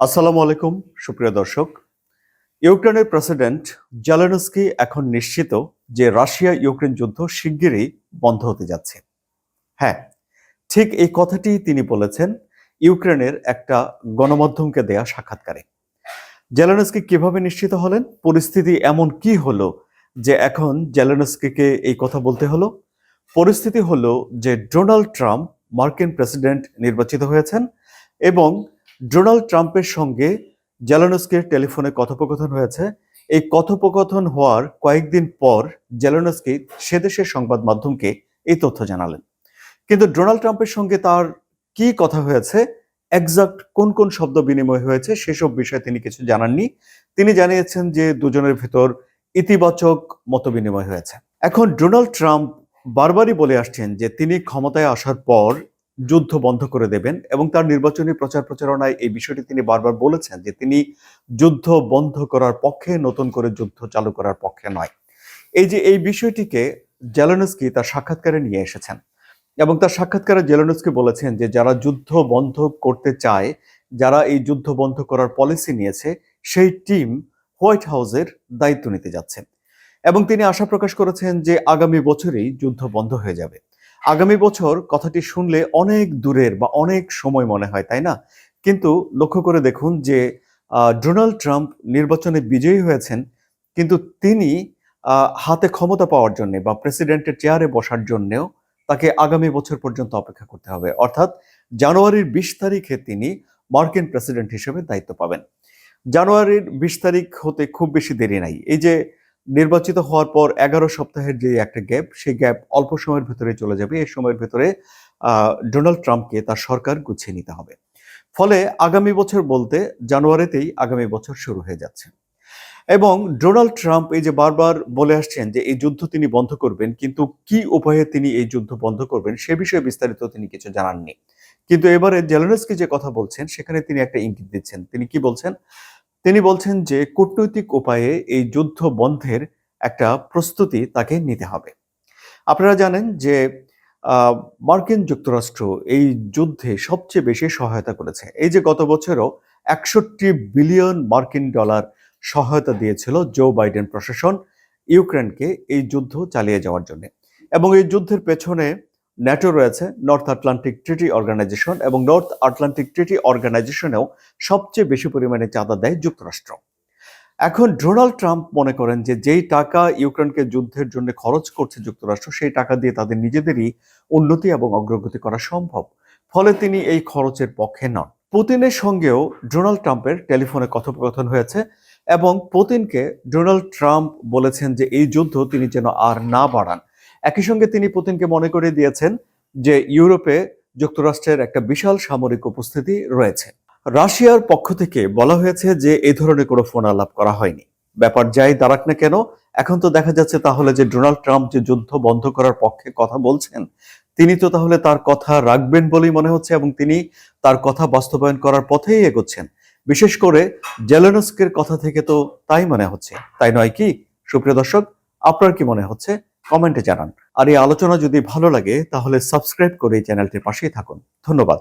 আসসালামু আলাইকুম, সুপ্রিয় দর্শক। ইউক্রেনের প্রেসিডেন্ট জেলেনস্কি এখন নিশ্চিত যে রাশিয়া ইউক্রেন যুদ্ধ শিগগিরই বন্ধ হতে যাচ্ছে। হ্যাঁ ঠিক এই কথাটি তিনি বলেছেন ইউক্রেনের একটা গণমাধ্যমকে দেয়া সাক্ষাৎকারে। জেলেনস্কি কীভাবে নিশ্চিত হলেন? পরিস্থিতি এমন কি হলো যে এখন জেলেনস্কিকে এই কথা বলতে হলো? পরিস্থিতি হলো যে ডোনাল্ড ট্রাম্প মার্কিন প্রেসিডেন্ট নির্বাচিত হয়েছেন এবং ডোনাল্ড ট্রাম্পের সঙ্গে জেলানস্কির টেলিফোনে কথোপকথন হয়েছে। এই কথোপকথন হওয়ার কয়েকদিন পর জেলানস্কি সে দেশের সংবাদ মাধ্যমকে এই তথ্য জানালেন। কিন্তু ডোনাল্ড ট্রাম্পের সঙ্গে তার কি কথা হয়েছে একজাক্ট কোন কোন শব্দ বিনিময় হয়েছে, সেসব বিষয়ে তিনি কিছু জানাননি। তিনি জানিয়েছেন যে দুজনের ভেতর ইতিবাচক মত বিনিময় হয়েছে। এখন ডোনাল্ড ট্রাম্প বারবারই বলে আসছেন যে তিনি ক্ষমতায় আসার পর যুদ্ধ বন্ধ করে দেবেন এবং তার নির্বাচনী প্রচার প্রচারণায় এই বিষয়টি তিনি বারবার বলেছেন যে তিনি যুদ্ধ বন্ধ করার পক্ষে, নতুন করে যুদ্ধ চালু করার পক্ষে নয়। এই যে এই বিষয়টিকে জেলেনস্কি তার সাক্ষাৎকারে নিয়ে এসেছেন এবং তার সাক্ষাৎকারে জেলেনস্কি বলেছেন যে যারা যুদ্ধ বন্ধ করতে চায়, যারা এই যুদ্ধ বন্ধ করার পলিসি নিয়েছে, সেই টিম হোয়াইট হাউসের দায়িত্ব নিতে যাচ্ছে। এবং তিনি আশা প্রকাশ করেছেন যে আগামী বছরেই যুদ্ধ বন্ধ হয়ে যাবে। আগামী বছর কথাটি শুনলে অনেক দূরের বা অনেক সময় মনে হয়, তাই না? কিন্তু লক্ষ্য করে দেখুন যে ডোনাল্ড ট্রাম্প নির্বাচনে বিজয়ী হয়েছেন, কিন্তু তিনি হাতে ক্ষমতা পাওয়ার জন্যে বা প্রেসিডেন্টের চেয়ারে বসার জন্যেও তাকে আগামী বছর পর্যন্ত অপেক্ষা করতে হবে। অর্থাৎ জানুয়ারির বিশ তারিখে তিনি মার্কিন প্রেসিডেন্ট হিসেবে দায়িত্ব পাবেন। জানুয়ারির বিশ তারিখ হতে খুব বেশি দেরি নাই। এই যে নির্বাচিত হওয়ার পর এগারো সপ্তাহের যে একটা গ্যাপ, সেই গ্যাপ অল্প সময়ের ভেতরে চলে যাবে। এই সময়ের ভেতরে ডোনাল্ড ট্রাম্পকে তার সরকার গুছিয়ে নিতে হবে। ফলে আগামী বছর বলতে জানুয়ারিতেই আগামী বছর শুরু হয়ে যাচ্ছে। এবং ডোনাল্ড ট্রাম্প এই যে বারবার বলে আসছেন যে, এই যুদ্ধ তিনি বন্ধ করবেন, কিন্তু কি উপায়ে তিনি এই যুদ্ধ বন্ধ করবেন, সে বিষয়ে বিস্তারিত তিনি কিছু জানাননি। কিন্তু এবারে জেলেনস্কি যে কথা বলছেন, সেখানে তিনি একটা ইঙ্গিত দিচ্ছেন। তিনি কি বলছেন? তিনি বলছেন যে কূটনৈতিক উপায়ে এই যুদ্ধ বন্ধের একটা প্রস্তুতি তাকে নিতে হবে। আপনারা জানেন যে মার্কিন যুক্তরাষ্ট্র এই যুদ্ধে সবচেয়ে বেশি সহায়তা করেছে। এই যে গত বছরও একষট্টি বিলিয়ন মার্কিন ডলার সহায়তা দিয়েছিল জো বাইডেন প্রশাসন ইউক্রেনকে এই যুদ্ধ চালিয়ে যাওয়ার জন্য। এবং এই যুদ্ধের পেছনে ন্যাটো রয়েছে নর্থ আটলান্টিক ট্রিটি অর্গানাইজেশন এবং নর্থ আটলান্টিক ট্রিটি অর্গানাইজেশনেও সবচেয়ে বেশি পরিমাণে চাঁদা দেয় যুক্তরাষ্ট্র। এখন ডোনাল্ড ট্রাম্প মনে করেন যে যেই টাকা ইউক্রেনকে যুদ্ধের জন্য খরচ করছে যুক্তরাষ্ট্র, সেই টাকা দিয়ে তাদের নিজেদেরই উন্নতি এবং অগ্রগতি করা সম্ভব। ফলে তিনি এই খরচের পক্ষে নন। পুতিনের সঙ্গেও ডোনাল্ড ট্রাম্পের টেলিফোনে কথোপকথন হয়েছে এবং পুতিনকে ডোনাল্ড ট্রাম্প বলেছেন যে এই যুদ্ধ তিনি যেন আর না বাড়ান। একই সঙ্গে তিনি পুতিনকে মনে করে দিয়েছেন যে ইউরোপে যুক্তরাষ্ট্রের একটা বিশাল সামরিক উপস্থিতি রয়েছে। রাশিয়ার পক্ষ থেকে বলা হয়েছে যে এই ধরনের কোনো ফোন আলাপ করা হয়নি। ব্যাপার যাই দাঁড়াক না কেন, এখন তো দেখা যাচ্ছে তাহলে যে ডোনাল্ড ট্রাম্প যে যুদ্ধ বন্ধ করার পক্ষে কথা বলছেন, তিনি তো তাহলে তার কথা রাখবেন বলেই মনে হচ্ছে এবং তিনি তার কথা বাস্তবায়ন করার পথেই এগোচ্ছেন। বিশেষ করে জেলেনস্কের কথা থেকে তো তাই মনে হচ্ছে। তাই নয় কি? সুপ্রিয় দর্শক, আপনার কি মনে হচ্ছে? কমেন্টে জানান। আর এই আলোচনা যদি ভালো লাগে, তাহলে সাবস্ক্রাইব করে চ্যানেলটির পাশেই থাকুন। ধন্যবাদ।